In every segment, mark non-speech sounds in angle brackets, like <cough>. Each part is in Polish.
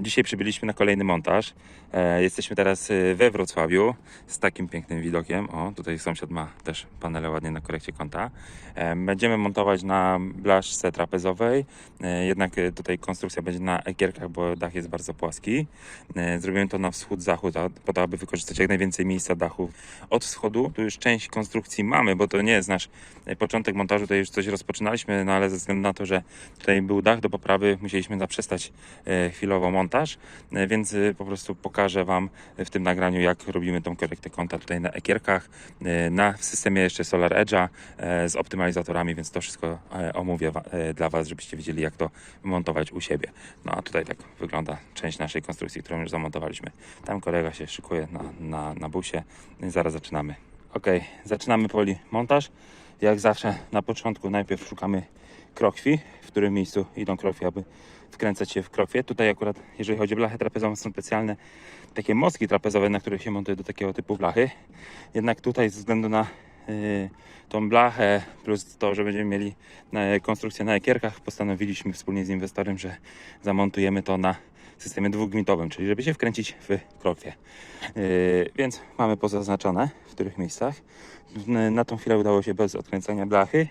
Dzisiaj przybyliśmy na kolejny montaż. E, jesteśmy teraz e, we Wrocławiu z takim pięknym widokiem. O, tutaj sąsiad ma też panele ładnie na korekcie kąta. E, będziemy montować na blaszce trapezowej. Jednak tutaj konstrukcja będzie na ekierkach, bo dach jest bardzo płaski. Zrobimy to na wschód-zachód, po to, aby wykorzystać jak najwięcej miejsca dachu od wschodu. Tu już część konstrukcji mamy, bo to nie jest nasz początek montażu, tutaj już coś rozpoczynaliśmy, no ale ze względu na to, że tutaj był dach do poprawy, musieliśmy zaprzestać chwilowo montaż, e, więc e, po prostu pokażę Wam w tym nagraniu, jak robimy tą korektę kąta tutaj na ekierkach, e, na systemie jeszcze Solar Edge'a e, z optymalizatorami, więc to wszystko omówię dla Was, żebyście wiedzieli, jak to montować u siebie. No a tutaj tak wygląda część naszej konstrukcji, którą już zamontowaliśmy. Tam kolega się szykuje na, na, na busie, zaraz zaczynamy. Ok, zaczynamy powoli montaż. Jak zawsze na początku najpierw szukamy krokwi, w którym miejscu idą krokwie, aby wkręcać się w krokwie. Tutaj akurat, jeżeli chodzi o blachę trapezową, są specjalne takie mostki trapezowe, na których się montuje do takiego typu blachy. Jednak tutaj ze względu na yy, tą blachę, plus to, że będziemy mieli na, konstrukcję na ekierkach, postanowiliśmy wspólnie z inwestorem, że zamontujemy to na systemie dwugwintowym, czyli żeby się wkręcić w krokwie. Yy, więc mamy pozaznaczone w których miejscach. Na tą chwilę udało się bez odkręcania blachy.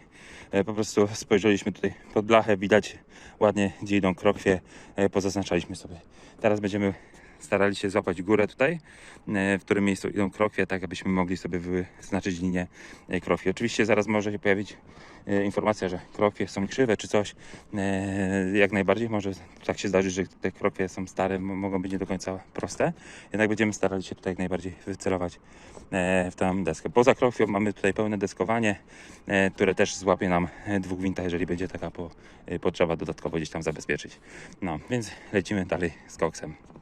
E, Po prostu spojrzeliśmy tutaj pod blachę, widać ładnie gdzie idą krokwie, e, pozaznaczaliśmy sobie. Teraz będziemy starali się złapać górę tutaj, e, w którym miejscu idą krokwie, tak abyśmy mogli sobie wyznaczyć linię e, krokwi. Oczywiście zaraz może się pojawić e, informacja, że krokwie są krzywe czy coś. Jak najbardziej może tak się zdarzyć, że te krokwie są stare, mogą być nie do końca proste. Jednak będziemy starali się tutaj jak najbardziej wycelować w tę deskę. Poza krokwią mamy tutaj pełne deskowanie, które też złapie nam dwóch winta, jeżeli będzie taka po, potrzeba dodatkowo gdzieś tam zabezpieczyć. No, więc lecimy dalej z koksem.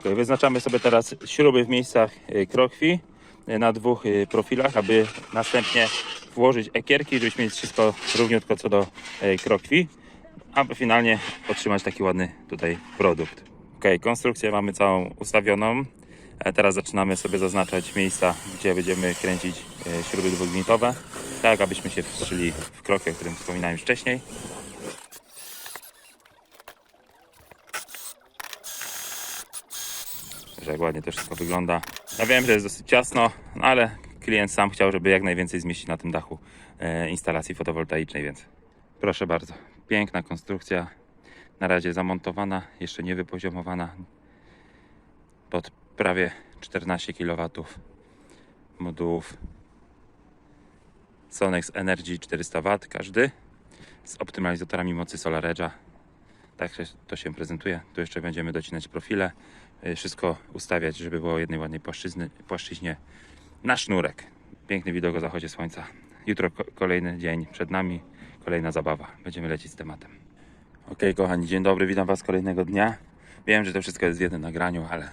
Okay, wyznaczamy sobie teraz śruby w miejscach e, krokwi e, na dwóch e, profilach, aby następnie włożyć ekierki, żebyśmy mieli wszystko równiutko co do krokwi, aby finalnie otrzymać taki ładny tutaj produkt. Ok, konstrukcję mamy całą ustawioną. E, Teraz zaczynamy sobie zaznaczać miejsca, gdzie będziemy kręcić śruby dwugwintowe, tak abyśmy się wstrzeli w krokie, o którym wspominałem wcześniej. Że jak ładnie to wszystko wygląda. Ja wiem, że jest dosyć ciasno, no ale klient sam chciał, żeby jak najwięcej zmieścić na tym dachu e, instalacji fotowoltaicznej, więc proszę bardzo. Piękna konstrukcja, na razie zamontowana, jeszcze nie wypoziomowana pod prawie 14 kW modułów Sonex Energy 400 W każdy z optymalizatorami mocy Solar Edge'a. Tak to się prezentuje. Tu jeszcze będziemy docinać profile, wszystko ustawiać, żeby było jednej ładnej płaszczyzny, płaszczyźnie na sznurek. Piękny widok o zachodzie słońca. Jutro ko- kolejny dzień przed nami, kolejna zabawa. Będziemy lecieć z tematem. Ok, kochani, dzień dobry, witam Was kolejnego dnia. Wiem, że to wszystko jest w jednym nagraniu, ale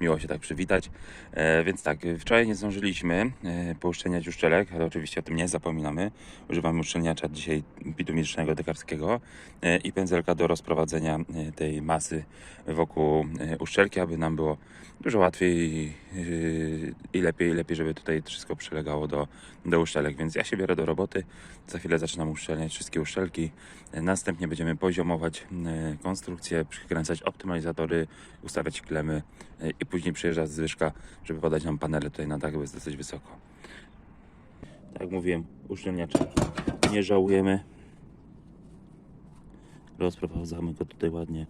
miło się tak przywitać. E, więc tak, wczoraj nie zdążyliśmy e, pouszczelniać uszczelek, ale oczywiście o tym nie zapominamy. Używamy uszczelniacza dzisiaj bitumicznego dekarskiego e, i pędzelka do rozprowadzenia e, tej masy wokół e, uszczelki, aby nam było dużo łatwiej i, y, i lepiej, lepiej, żeby tutaj wszystko przylegało do, do uszczelek. Więc ja się biorę do roboty. Za chwilę zaczynam uszczelniać wszystkie uszczelki. Następnie będziemy poziomować e, konstrukcję, przykręcać optymalizatory, ustawiać klemy e, i później przyjeżdża zwyżka, żeby podać nam panele tutaj na dach, bo jest dosyć wysoko. Tak jak mówiłem, uszczelniacza nie żałujemy. Rozprowadzamy go tutaj ładnie.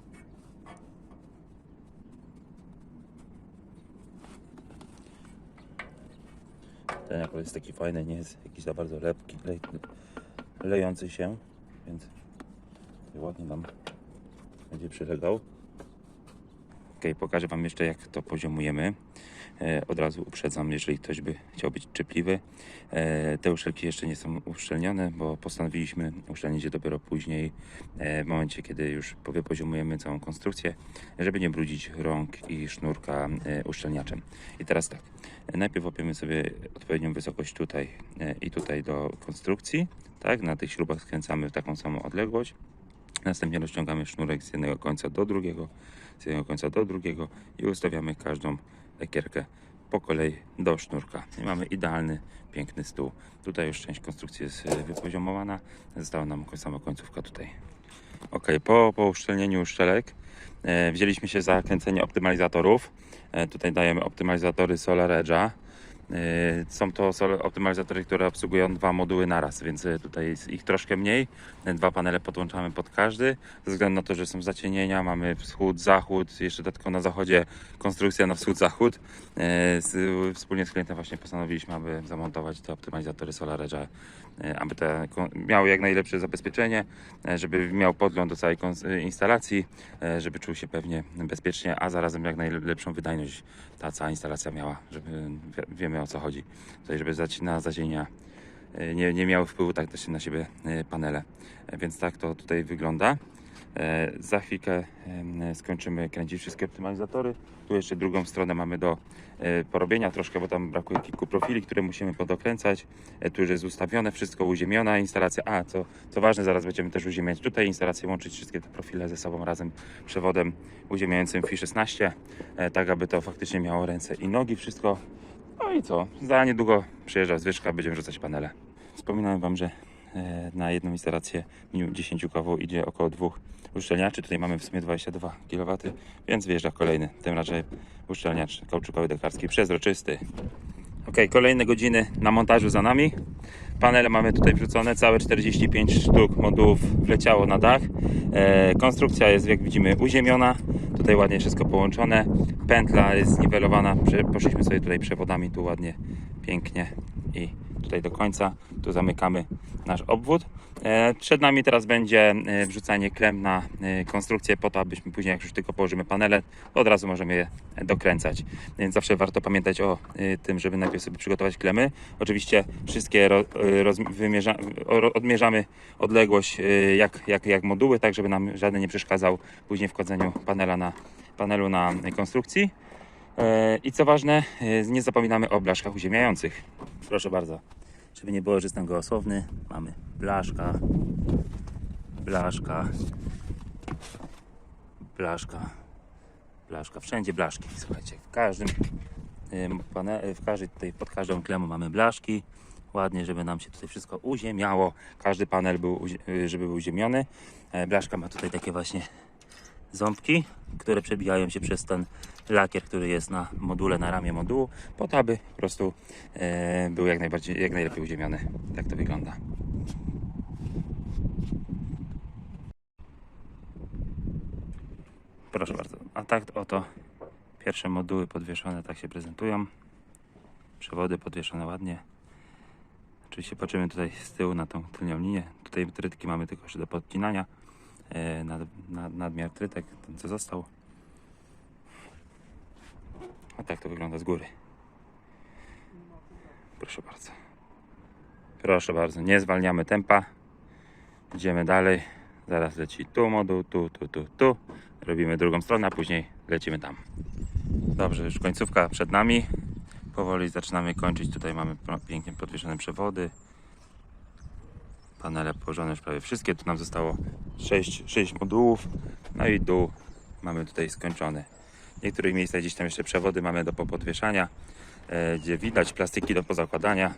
Ten akurat jest taki fajny, nie jest jakiś za bardzo lepki, le, lejący się, więc ładnie nam będzie przylegał. Ok, pokażę Wam jeszcze jak to poziomujemy. E, od razu uprzedzam, jeżeli ktoś by chciał być czypliwy. E, te uszczelki jeszcze nie są uszczelnione, bo postanowiliśmy uszczelnić je dopiero później, e, w momencie kiedy już wypoziomujemy całą konstrukcję, żeby nie brudzić rąk i sznurka uszczelniaczem. I teraz tak, najpierw łapiemy sobie odpowiednią wysokość tutaj i tutaj do konstrukcji. Tak, na tych śrubach skręcamy w taką samą odległość. Następnie rozciągamy sznurek z jednego końca do drugiego, z jednego końca do drugiego i ustawiamy każdą ekierkę po kolei do sznurka. I mamy idealny, piękny stół. Tutaj już część konstrukcji jest e, wypoziomowana. Została nam sama końcówka tutaj. Ok, po, po uszczelnieniu uszczelek E, Wzięliśmy się za kręcenie optymalizatorów. E, Tutaj dajemy optymalizatory Solar Edge'a. E, Są to optymalizatory, które obsługują dwa moduły naraz, więc e, tutaj jest ich troszkę mniej. E, Dwa panele podłączamy pod każdy. Ze względu na to, że są zacienienia, mamy wschód, zachód, jeszcze dodatkowo na zachodzie konstrukcja na wschód-zachód. Wspólnie z klientem właśnie postanowiliśmy, aby zamontować te optymalizatory Solar Edge'a, e, aby te miały jak najlepsze zabezpieczenie, e, żeby miał podgląd do całej e, instalacji, e, żeby czuł się pewnie bezpiecznie, a zarazem jak najlepszą wydajność ta cała instalacja miała, żeby wi- wiemy o co chodzi. Tutaj, żeby na zacienia e, nie, nie miały wpływu tak też na siebie e, panele. E, Więc tak to tutaj wygląda. E, Za chwilkę skończymy kręcić wszystkie optymalizatory. Tu jeszcze drugą stronę mamy do e, porobienia troszkę, bo tam brakuje kilku profili, które musimy podokręcać. E, Tu już jest ustawione, wszystko uziemiona instalacja. A, co, co ważne, zaraz będziemy też uziemiać tutaj instalację, łączyć wszystkie te profile ze sobą razem przewodem uziemiającym FI 16, e, tak aby to faktycznie miało ręce i nogi, wszystko. No i co? Za niedługo przyjeżdża zwyżka, będziemy rzucać panele. Wspominałem Wam, że na jedną instalację minimum 10 kW idzie około dwóch uszczelniaczy. Tutaj mamy w sumie 22 kW, więc wjeżdża kolejny, tym raczej uszczelniacz kauczukowy dekarski, przezroczysty. Ok, kolejne godziny na montażu za nami. Panele mamy tutaj wrzucone, całe 45 sztuk modułów wleciało na dach. E, konstrukcja jest jak widzimy uziemiona, tutaj ładnie wszystko połączone. Pętla jest zniwelowana, poszliśmy sobie tutaj przewodami, tu ładnie, pięknie i tutaj do końca. Tu zamykamy nasz obwód. E, Przed nami teraz będzie e, wrzucanie klem na e, konstrukcję po to, abyśmy później jak już tylko położymy panele, od razu możemy je dokręcać. Więc zawsze warto pamiętać o tym, żeby najpierw sobie przygotować klemy. Oczywiście wszystkie odmierzamy odległość jak, jak, jak moduły, tak żeby nam żaden nie przeszkadzał później w wchodzeniu panela na, panelu na konstrukcji. I co ważne, nie zapominamy o blaszkach uziemiających. Proszę bardzo. Żeby nie było, że jestem gołosłowny, mamy blaszka, blaszka, blaszka, blaszka. Wszędzie blaszki. Słuchajcie, w każdym pane, w każdej tutaj, pod każdą klemą mamy blaszki. Ładnie, żeby nam się tutaj wszystko uziemiało. Każdy panel był, y, żeby był uziemiony. E, Blaszka ma tutaj takie właśnie ząbki, które przebijają się przez ten lakier, który jest na module, na ramię modułu, po to, aby po prostu e, był jak najbardziej, jak najlepiej uziemiony. Tak to wygląda. Proszę bardzo. A tak oto pierwsze moduły podwieszone tak się prezentują. Przewody podwieszone ładnie. Oczywiście patrzymy tutaj z tyłu na tą tylnią linię. Tutaj trytki mamy tylko jeszcze do podcinania. E, nad, nad, nadmiar trytek, ten co został. A tak to wygląda z góry. Proszę bardzo. Proszę bardzo, nie zwalniamy tempa. Idziemy dalej. Zaraz leci tu moduł, tu, tu, tu, tu. Robimy drugą stronę, a później lecimy tam. Dobrze, już końcówka przed nami. Powoli zaczynamy kończyć. Tutaj mamy pięknie podwieszone przewody. Panele położone już prawie wszystkie. Tu nam zostało 6, 6 modułów. No i dół mamy tutaj skończony. W niektórych miejscach gdzieś tam jeszcze przewody mamy do popodwieszania, e, gdzie widać plastiki do pozakładania.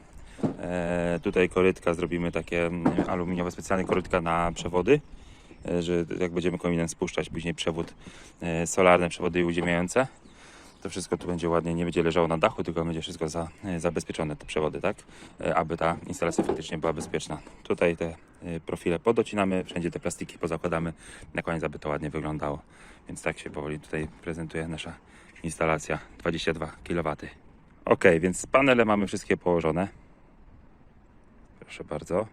E, tutaj korytka zrobimy takie mm, aluminiowe, specjalne korytka na przewody, e, że jak będziemy kominem spuszczać później przewód e, solarny, przewody uziemiające, to wszystko tu będzie ładnie, nie będzie leżało na dachu, tylko będzie wszystko za, e, zabezpieczone, te przewody, tak? E, aby ta instalacja faktycznie była bezpieczna. Tutaj te e, profile podocinamy, wszędzie te plastiki pozakładamy, na koniec, aby to ładnie wyglądało. Więc tak się powoli tutaj prezentuje nasza instalacja 22 kW. Ok, więc panele mamy wszystkie położone. Proszę bardzo.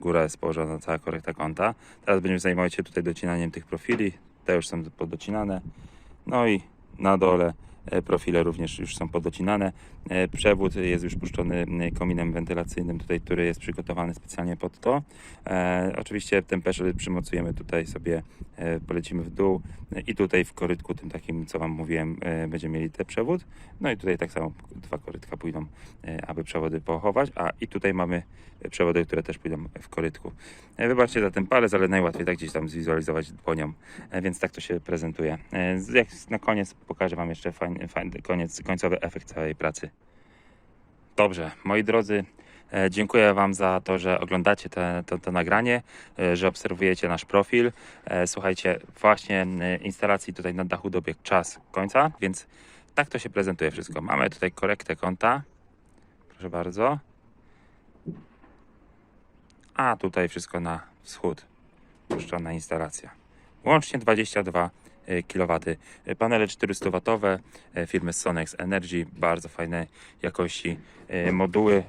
Góra jest położona, cała korekta kąta. Teraz będziemy zajmować się tutaj docinaniem tych profili. Te już są podocinane. No i na dole profile również już są podocinane. E, Przewód jest już puszczony m, kominem wentylacyjnym, tutaj, który jest przygotowany specjalnie pod to. E, oczywiście ten peszel przymocujemy tutaj sobie, e, polecimy w dół e, i tutaj w korytku tym takim, co Wam mówiłem, e, będziemy mieli ten przewód. No i tutaj tak samo dwa korytka pójdą, e, aby przewody pochować. A i tutaj mamy przewody, które też pójdą w korytku. E, Wybaczcie za ten palec, ale najłatwiej tak gdzieś tam zwizualizować dłonią, E, więc tak to się prezentuje. E, Jak na koniec pokażę Wam jeszcze fajny, fajny koniec, końcowy efekt całej pracy. Dobrze, moi drodzy, E, Dziękuję Wam za to, że oglądacie te, to, to nagranie, e, że obserwujecie nasz profil. E, Słuchajcie, właśnie instalacji tutaj na dachu dobiegł czas końca, więc tak to się prezentuje wszystko. Mamy tutaj korektę kąta. Proszę bardzo. A tutaj wszystko na wschód. Puszczona instalacja. Łącznie 22 kW. Panele 400W firmy Sonex Energy, bardzo fajnej jakości e, moduły e,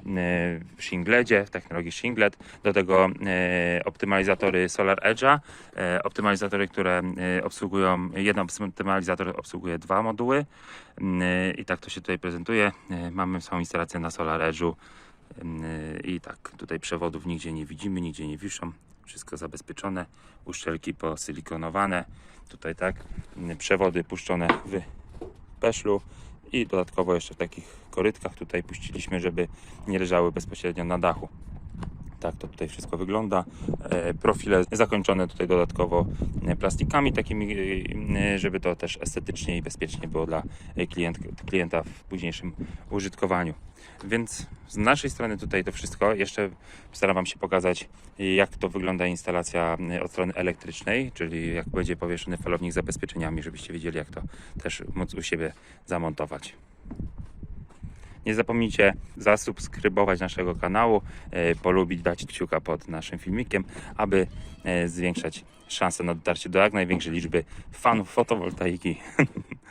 w shingledzie, w technologii shinglet. Do tego e, optymalizatory Solar Edge'a, e, optymalizatory, które e, obsługują, jeden optymalizator obsługuje dwa moduły Mm, e, i tak to się tutaj prezentuje. E, Mamy całą instalację na Solar Edge'u Mm, i tak tutaj przewodów nigdzie nie widzimy, nigdzie nie wiszą. Wszystko zabezpieczone, uszczelki posylikonowane. Tutaj tak, mm, przewody puszczone w peszlu i dodatkowo jeszcze w takich korytkach tutaj puściliśmy, żeby nie leżały bezpośrednio na dachu. Tak to tutaj wszystko wygląda. E, Profile zakończone tutaj dodatkowo e, plastikami takimi, e, żeby to też estetycznie i bezpiecznie było dla klient, klienta w późniejszym użytkowaniu. Więc z naszej strony tutaj to wszystko. Jeszcze staram Wam się pokazać, jak to wygląda instalacja od strony elektrycznej, czyli jak będzie powieszony falownik z zabezpieczeniami, żebyście wiedzieli, jak to też móc u siebie zamontować. Nie zapomnijcie zasubskrybować naszego kanału, e, polubić, dać kciuka pod naszym filmikiem, aby e, zwiększać szanse na dotarcie do jak największej liczby fanów fotowoltaiki. <laughs>